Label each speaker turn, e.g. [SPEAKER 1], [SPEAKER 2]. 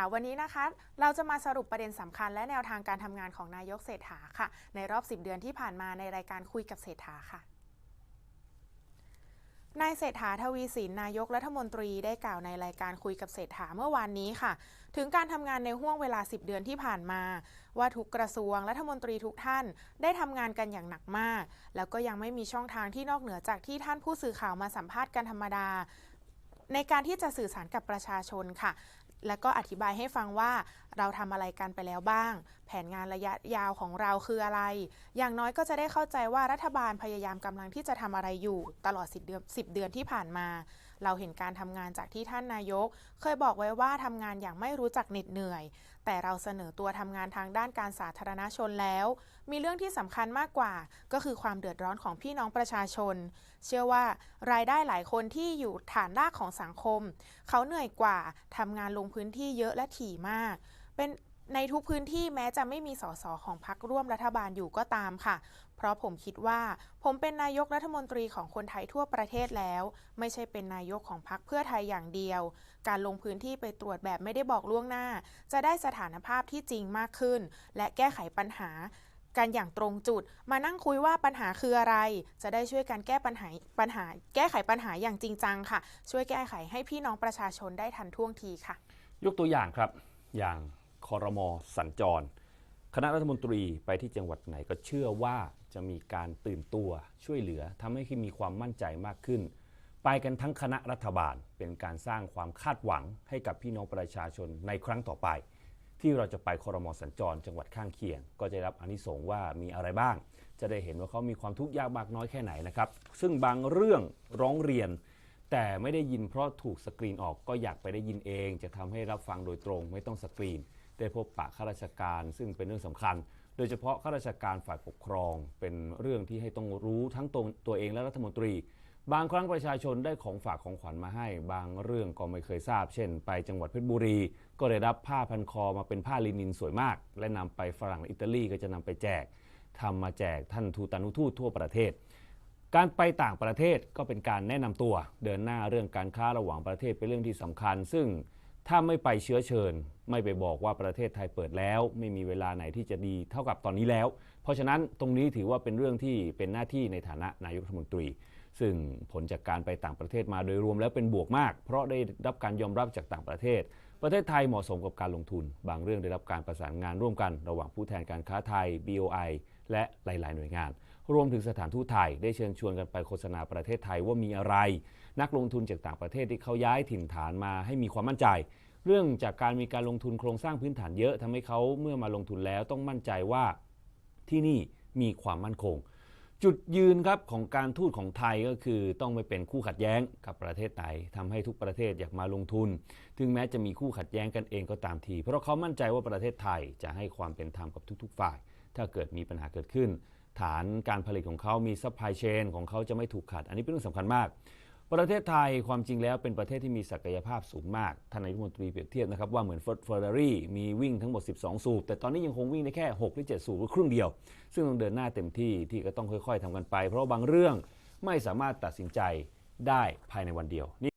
[SPEAKER 1] ค่ะวันนี้นะคะเราจะมาสรุปประเด็นสำคัญและแนวทางการทำงานของนายกเศรษฐาค่ะ ในรอบ 10 เดือนที่ผ่านมาในรายการคุยกับเศรษฐาค่ะนายเศรษฐาทวีสินนายกรัฐมนตรีได้กล่าวในรายการคุยกับเศรษฐาเมื่อวานนี้ค่ะ ถึงการทำงานในห่วงเวลา 10 เดือนที่ผ่านมา ว่าทุกกระทรวงรัฐมนตรีทุกท่านได้ทำงานกันอย่างหนักมาก แล้วก็ยังไม่มีช่องทางที่นอกเหนือจากที่ท่านผู้สื่อข่าวมาสัมภาษณ์กันธรรมดา ในการที่จะสื่อสารกับประชาชนค่ะ แล้วก็อธิบายให้ฟังว่าเราทำอะไรกันไปแล้วบ้าง แผนงานระยะยาวของเราคืออะไร อย่างน้อยก็จะได้เข้าใจว่ารัฐบาลพยายามกำลังที่จะทำอะไรอยู่ ตลอด 10 เดือน10 เดือนที่ผ่านมา เราเห็นการทำงานจากที่ท่านนายก เคยบอกไว้ว่าทำงานอย่างไม่รู้จักเหน็ดเหนื่อย แต่เราเสนอตัวทำงานทางด้านการสาธารณชนแล้ว มีเรื่องที่สำคัญมากกว่า ก็คือความเดือดร้อนของพี่น้องประชาชน เชื่อว่ารายได้หลายคนที่อยู่ฐานรากของสังคม เขาเหนื่อยกว่าทำงานลงพื้นที่เยอะและถี่มาก เป็นในทุกพื้นที่แม้จะไม่มีสสของพรรคร่วมรัฐบาลอยู่ก็ตามค่ะ เพราะผมคิดว่า ผมเป็นนายกรัฐมนตรีของคนไทยทั่วประเทศแล้ว ไม่ใช่เป็นนายกของพรรคเพื่อไทยอย่างเดียว การลงพื้นที่ไปตรวจแบบไม่ได้บอกล่วงหน้า จะได้สถานภาพที่จริงมากขึ้น และแก้ไขปัญหา กันอย่างตรงจุด มานั่งคุยว่าปัญหาคืออะไร จะได้ช่วยกันแก้ปัญหาปัญหา แก้ไขปัญหาอย่างจริงจังค่ะ ช่วยแก้ไขให้พี่น้องประชาชนได้ทันท่วงทีค่ะ
[SPEAKER 2] ยกตัวอย่างครับอย่าง คอรมอสัญจร คณะรัฐมนตรีไปที่จังหวัดไหนก็เชื่อว่าจะมีการตื่นตัวช่วยเหลือทำให้มีความมั่นใจมากขึ้น ไปกันทั้งคณะรัฐบาลเป็นการสร้างความคาดหวังให้กับพี่น้องประชาชนในครั้งต่อไป ที่เราจะไปคอรมอสัญจร จังหวัดข้างเคียง ก็จะรับอนิสงส์ว่ามีอะไรบ้าง จะได้เห็นว่าเขามีความทุกข์ยากมากน้อยแค่ไหนนะครับซึ่งบางเรื่องร้องเรียนแต่ไม่ได้ยินเพราะถูกสกรีนออกก็อยากไปได้ยินเอง จะทำให้รับฟังโดยตรงไม่ต้องสกรีน ได้พบปะข้าราชการ ซึ่งเป็นเรื่องสำคัญ โดยเฉพาะข้าราชการฝ่ายปกครอง เป็นเรื่องที่ให้ต้องรู้ทั้งตวตัวเองและรัฐมนตรี บางครั้งประชาชนได้ของฝากของขวัญมาให้ บางเรื่องก็ไม่เคยทราบ เช่น ไปจังหวัดเพชรบุรี ก็ได้รับผ้าพันคอมาเป็นผ้าลินินสวยมาก และนำไปฝรั่งอิตาลีก็จะนำไปแจกทำมาแจกท่านทูตานุทูตทั่วประเทศการไปต่างประเทศก็เป็นการแนะนำตัว เดินหน้าเรื่องการค้าระหว่างประเทศเป็นเรื่องที่สำคัญ ซึ่ง ถ้าไม่ไปเชื้อเชิญ ไม่ไปบอกว่าประเทศไทยเปิดแล้ว ไม่มีเวลาไหนที่จะดีเท่ากับตอนนี้แล้ว เพราะฉะนั้นตรงนี้ถือว่าเป็นเรื่องที่เป็นหน้าที่ในฐานะนายกรัฐมนตรี ซึ่งผลจากการไปต่างประเทศมาโดยรวมแล้วเป็นบวกมาก เพราะได้รับการยอมรับจากต่างประเทศ ประเทศไทยเหมาะสมกับการลงทุน บางเรื่องได้รับการประสานงานร่วมกัน ระหว่างผู้แทนการค้าไทย BOI และหลาย ๆ หน่วยงาน รวมถึงสถานทูตไทย ได้เชิญชวนกันไปโฆษณาประเทศไทยว่ามีอะไร นักลงทุนจากต่างประเทศที่เขาย้ายถิ่นฐานมาให้มีความมั่นใจ เรื่องจากการมีการลงทุนโครงสร้างพื้นฐานเยอะทำให้เขาเมื่อมาลงทุนแล้วต้องมั่นใจว่าที่นี่มีความมั่นคง จุดยืนครับของการทูตของไทยก็คือต้องไม่เป็นคู่ขัดแย้งกับประเทศไหนทำให้ทุกประเทศอยากมาลงทุน ถึงแม้จะมีคู่ขัดแย้งกันเองก็ตามที เพราะเขามั่นใจว่าประเทศไทยจะให้ความเป็นธรรมกับทุก ๆ ฝ่าย ถ้าเกิดมีปัญหาเกิดขึ้น ฐานการผลิตของเขามีซัพพลายเชนของเขาจะไม่ถูกขัด อันนี้เป็นเรื่องสำคัญมาก ประเทศไทยความจริงแล้วเป็นประเทศที่มีศักยภาพสูงมากท่านนายกรัฐมนตรีเปรียบเทียบนะครับว่าเหมือนเฟอร์รารี่มีวิ่งทั้งหมด 12 สูบ แต่ตอนนี้ยังคงวิ่งได้แค่ 6 หรือ 7 สูบหรือครึ่งเดียว ซึ่งต้องเดินหน้าเต็มที่ที่ก็ต้องค่อย ๆทำกันไป เพราะว่าบางเรื่องไม่สามารถตัดสินใจได้ภายในวันเดียว